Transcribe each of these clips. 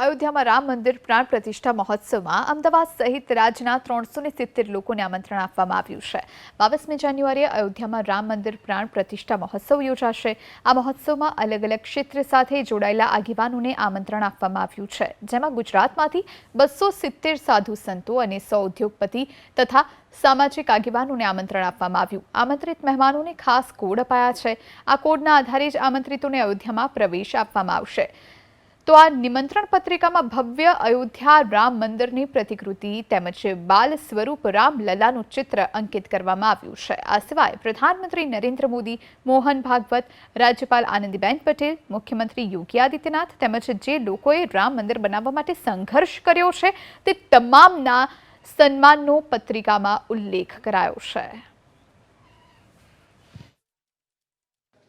અયોધ્યામાં રામ મંદિર પ્રાણ પ્રતિષ્ઠા મહોત્સવમાં અમદાવાદ સહિત રાજ્યના ત્રણસો ને સિત્તેર લોકોને આમંત્રણ આપવામાં આવ્યું છે. બાવીસમી જાન્યુઆરીએ અયોધ્યામાં રામ મંદિર પ્રાણ પ્રતિષ્ઠા મહોત્સવ યોજાશે. આ મહોત્સવમાં અલગ અલગ ક્ષેત્ર સાથે જોડાયેલા આગેવાનોને આમંત્રણ આપવામાં આવ્યું છે. જેમાં ગુજરાતમાંથી બસો સિત્તેર સાધુ સંતો અને સો ઉદ્યોગપતિ તથા સામાજિક આગેવાનોને આમંત્રણ આપવામાં આવ્યું. આમંત્રિત મહેમાનોને ખાસ કોડ અપાયા છે. આ કોડના આધારે જ આમંત્રિતોને અયોધ્યામાં પ્રવેશ આપવામાં આવશે. તો આ નિમંત્રણ પત્રિકામાં ભવ્ય અયોધ્યા રામ મંદિરની પ્રતિકૃતિ તેમજ બાલ સ્વરૂપ રામ લલાનું ચિત્ર અંકિત કરવામાં આવ્યું છે. આ સિવાય પ્રધાનમંત્રી નરેન્દ્ર મોદી, મોહન ભાગવત, રાજ્યપાલ આનંદીબેન પટેલ, મુખ્યમંત્રી યોગી આદિત્યનાથ તેમજ જે લોકોએ રામ મંદિર બનાવવા માટે સંઘર્ષ કર્યો છે તે તમામના સન્માનનો પત્રિકામાં ઉલ્લેખ કરાયો છે.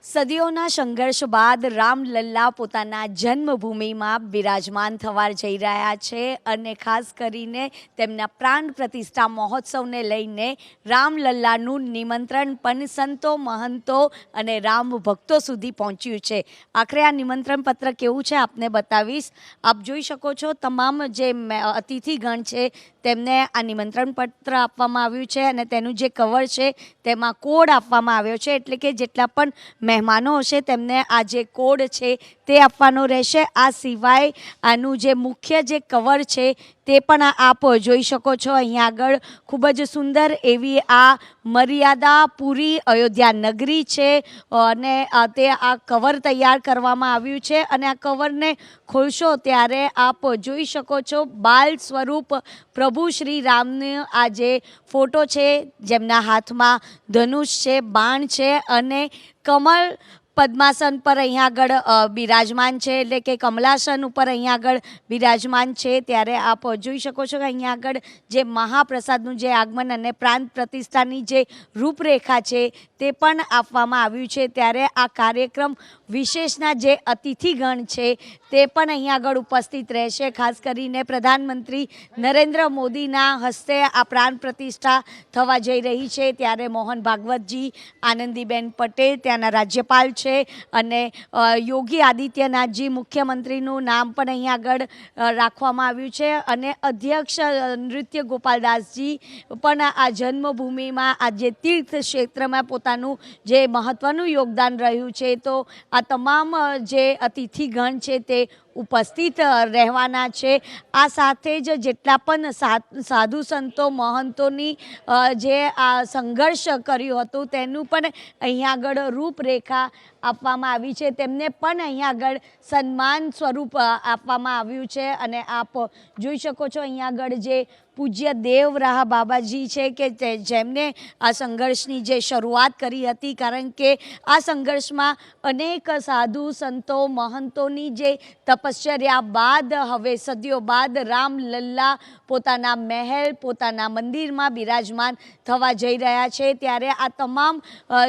સદીઓના સંઘર્ષ બાદ રામલલ્લા પોતાના જન્મભૂમિમાં બિરાજમાન થવા જઈ રહ્યા છે અને ખાસ કરીને તેમના પ્રાણ પ્રતિષ્ઠા મહોત્સવને લઈને રામલલ્લાનું નિમંત્રણ પણ સંતો, મહંતો અને રામ ભક્તો સુધી પહોંચ્યું છે. આખરે આ નિમંત્રણ પત્ર કેવું છે આપને બતાવીશ. આપ જોઈ શકો છો તમામ જે અતિથિગણ છે તેમને આ નિમંત્રણ પત્ર આપવામાં આવ્યું છે અને તેનું જે કવર છે તેમાં કોડ આપવામાં આવ્યો છે એટલે કે જેટલા પણ મહેમાનો હશે, તેમને આ જે કોડ છે તે આપવાનો રહેશે. આ સિવાય આનું જે મુખ્ય જે કવર છે તે પણ આપ જોઈ શકો છો. અહીંયા આગળ ખૂબ જ સુંદર એવી આ મર્યાદા પૂરી અયોધ્યા નગરી છે અને તે આ કવર તૈયાર કરવામાં આવ્યું છે અને આ કવરને ખોલશો ત્યારે આપ જોઈ શકો છો બાલ સ્વરૂપ પ્રભુ શ્રી રામને આ જે ફોટો છે, જેમના હાથમાં ધનુષ છે, બાણ છે અને કમળ પદ્માસન પર અહીંયા આગળ બિરાજમાન છે, એટલે કે કમલાસન ઉપર અહીંયા આગળ બિરાજમાન છે, ત્યારે આપ જોઈ શકો છો કે અહીંયા આગળ જે મહાપ્રસાદનું જે આગમન અને પ્રાંત પ્રતિષ્ઠાની જે રૂપરેખા છે, તે પણ આપવામાં આવ્યું છે. ત્યારે આ કાર્યક્રમ વિશેષના જે અતિથિગણ છે, તે પણ અહીંયા આગળ ઉપસ્થિત રહેશે. ખાસ કરીને પ્રધાનમંત્રી નરેન્દ્ર મોદીના હસ્તે આ પ્રાણ પ્રતિષ્ઠા થવા જઈ રહી છે. ત્યારે મોહન ભાગવતજી, આનંદીબેન પટેલ, ત્યાંના રાજ્યપાલ છે. અને યોગી આદિત્યનાથજી મુખ્યમંત્રીનું નામ પણ અહીંયા આગળ રાખવામાં આવ્યું છે અને અધ્યક્ષ નૃત્ય ગોપાલદાસજી પણ આ જન્મભૂમિમાં, આ જે તીર્થ ક્ષેત્રમાં પોતાનું જે મહત્ત્વનું યોગદાન રહ્યું છે, તો આ તમામ જે અતિથિગણ છે તે ઉપસ્થિત રહેવાના છે. આ સાથે જ જેટલા પણ સાધુ સંતો, મહંતોની જે આ સંઘર્ષ કર્યું હતું, તેનું પણ અહીંયા આગળ રૂપરેખા આપવામાં આવી છે. તેમને પણ અહીંયા આગળ સન્માન સ્વરૂપ આપવામાં આવ્યું છે. અને આપ જોઈ શકો છો અહીંયા આગળ જે પૂજ્ય દેવરાહ બાબાજી છે કે જેમને આ સંઘર્ષની જે શરૂઆત કરી હતી, કારણ કે આ સંઘર્ષમાં અનેક સાધુ સંતો, મહંતોની જે તપશ્ચર્યા બાદ, હવે સદીઓ બાદ રામલલ્લા પોતાના મહેલ, પોતાના મંદિરમાં બિરાજમાન થવા જઈ રહ્યા છે. ત્યારે આ તમામ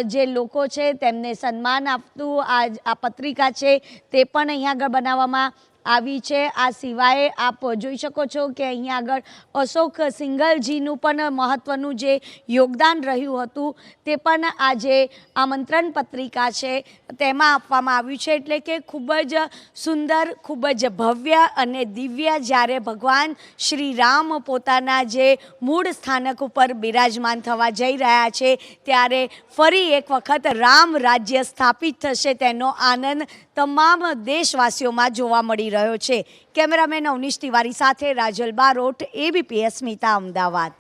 જે લોકો છે તેમને સન્માન આપતું આ આ પત્રિકા છે તે પણ અહીંયા આગળ બનાવવામાં આવી છે. આ સિવાય આપ જોઈ શકો છો કે અહીંયા આગળ અશોક સિંગલજીનું પણ મહત્ત્વનું જે યોગદાન રહ્યું હતું તે પણ આ જે આમંત્રણ પત્રિકા છે તેમાં આપવામાં આવ્યું છે. એટલે કે ખૂબ જ સુંદર, ખૂબ જ ભવ્ય અને દિવ્ય જ્યારે ભગવાન શ્રી રામ પોતાના જે મૂળ સ્થાનક ઉપર બિરાજમાન થવા જઈ રહ્યા છે, ત્યારે ફરી એક વખત રામ રાજ્ય સ્થાપિત થશે તેનો આનંદ તમામ દેશવાસીઓમાં જોવા મળી રહ્યો છે. કેમેરામેન અવનીશ તિવારી સાથે રાજલ બારોટ એબીપી અસ્મિતા અમદાવાદ.